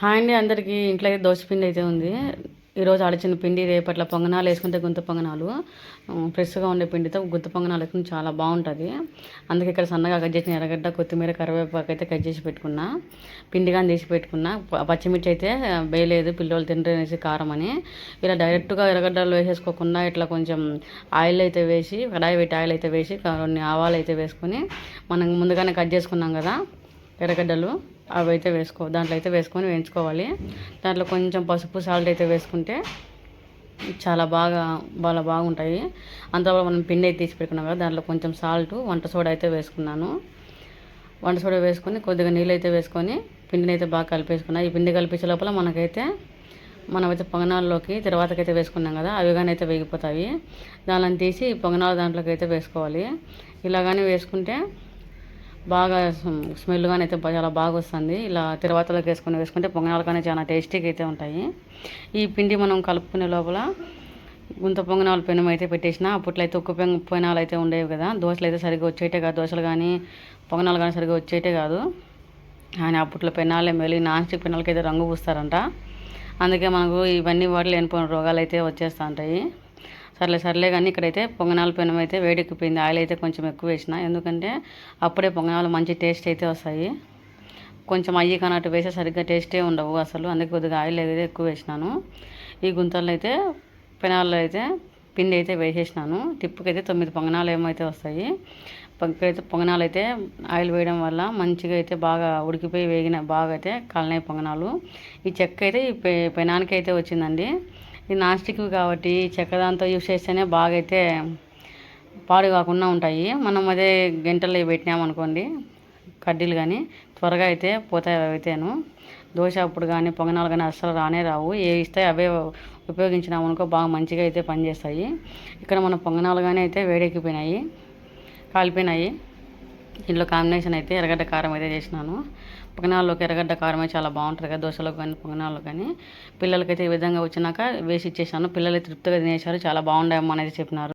Hi అండి అందరికీ. ఇంట్లో అయితే దోశ పిండి అయితే ఉంది. ఈరోజు ఆడిచిన పిండి రేపట్ల పొంగనాలు వేసుకుంటే గుంత పొంగనాలు. ఫ్రెష్గా ఉండే పిండితో గుంత పొంగనాలు వేసుకుంటే చాలా బాగుంటుంది. అందుకే ఇక్కడ సన్నగా కట్ చేసిన ఎర్రగడ్డ కొత్తిమీర కరివేపాకు అయితే కట్ చేసి పెట్టుకున్నా. పిండి కానీ తీసి పెట్టుకున్నా. పచ్చిమిర్చి అయితే వేయలేదు. పిల్లలు తింటనేసి కారం అని. ఇలా డైరెక్ట్గా ఎర్రగడ్డలు వేసేసుకోకుండా ఇట్లా కొంచెం ఆయిల్ అయితే వేసి కడాయి పెట్టి ఆయిల్ అయితే వేసి కొన్ని ఆవాలు అయితే వేసుకొని మనం ముందుగానే కట్ చేసుకున్నాం కదా ఎర్రగడ్డలు. అవి అయితే వేసుకో దాంట్లో అయితే వేసుకొని వేయించుకోవాలి. దాంట్లో కొంచెం పసుపు సాల్ట్ అయితే వేసుకుంటే చాలా బాగా చాలా బాగుంటాయి. అంతలో మనం పిండి అయితే తీసి పెట్టుకున్నాం కదా దాంట్లో కొంచెం సాల్ట్ వంట సోడా అయితే వేసుకున్నాను. వంట సోడా వేసుకొని కొద్దిగా నీళ్ళు అయితే వేసుకొని పిండిని అయితే బాగా కలిపేసుకున్నా. ఈ పిండి కలిపించే లోపల మనకైతే మనమైతే పొంగనాల్లోకి తర్వాతకైతే వేసుకున్నాం కదా అవి కానీ అయితే వేగిపోతాయి. దానిని తీసి పొంగనాల దాంట్లోకి అయితే వేసుకోవాలి. ఇలాగానే వేసుకుంటే బాగా స్మెల్ కానీ అయితే చాలా బాగా వస్తుంది. ఇలా తిరువాతలోకి వేసుకొని వేసుకుంటే పొంగనాలు కానీ చాలా టేస్టీగా అయితే ఉంటాయి. ఈ పిండి మనం కలుపుకునే లోపల గుంత పొంగనాలు పెనం అయితే పెట్టేసిన అప్పట్లో అయితే ఉక్కు పెంగ పెనాలు అయితే ఉండేవి కదా. దోశలు అయితే సరిగ్గా వచ్చేటే కాదు. దోశలు కానీ పొంగనాలు కానీ సరిగ్గా వచ్చేటే కాదు. ఆయన అప్పట్లో పెనాలే మెలి. నాన్ స్టిక్ పెనాలకి అయితే రంగు పూస్తారంట. అందుకే మనకు ఇవన్నీ వాటిలో లేనిపోయిన రోగాలు అయితే వచ్చేస్తూ ఉంటాయి. సర్లే సర్లే కానీ ఇక్కడైతే పొంగనాల పెనం అయితే వేడెక్కిపోయింది. ఆయిల్ అయితే కొంచెం ఎక్కువ వేసిన. ఎందుకంటే అప్పుడే పొంగనాలు మంచి టేస్ట్ అయితే వస్తాయి. కొంచెం అయ్యి కానట్టు వేసే సరిగ్గా టేస్టే ఉండవు అసలు. అందుకే కొద్దిగా ఆయిల్ అయితే ఎక్కువ వేసినాను. ఈ గుంతల్లో అయితే పెనాల్లో అయితే పిండి అయితే వేసేసినాను. టిప్పుకైతే తొమ్మిది పొంగనాలు ఏమైతే వస్తాయి. అయితే పొంగనాలు అయితే ఆయిల్ వేయడం వల్ల మంచిగా అయితే బాగా ఉడికిపోయి వేగిన బాగా అయితే కాలినాయి పొంగనాలు. ఈ చెక్క అయితే ఈ పె పెనానికి అయితే వచ్చిందండి. ఇది నాన్ స్టిక్ కాబట్టి చెక్కదాంతో యూస్ చేస్తేనే బాగా అయితే పాడు కాకుండా ఉంటాయి. మనం అదే గంటల్లో పెట్టినామనుకోండి కడ్డీలు కానీ త్వరగా అయితే పోతాయి అయితేను. దోశ అప్పుడు కానీ పొంగనాలు కానీ అస్సలు రానే రావు. ఏ ఇస్తే అవే ఉపయోగించినామనుకో బాగా మంచిగా అయితే పనిచేస్తాయి. ఇక్కడ మన పొంగనాలు కానీ అయితే వేడెక్కిపోయినాయి కాలిపోయినాయి. దీంట్లో కాంబినేషన్ అయితే ఎర్రగడ్డ కారం అయితే చేసినాను. పొంగనాల్లోకి ఎర్రగడ్డ కారం అయితే చాలా బాగుంటుంది కదా దోశలో కానీ పొంగనాల్లో కానీ. పిల్లలకైతే ఈ విధంగా వచ్చినాక వేసి ఇచ్చేసాను. పిల్లలు తృప్తిగా తినేశారు. చాలా బాగుండాయమ్మా అనేది చెప్పినారు.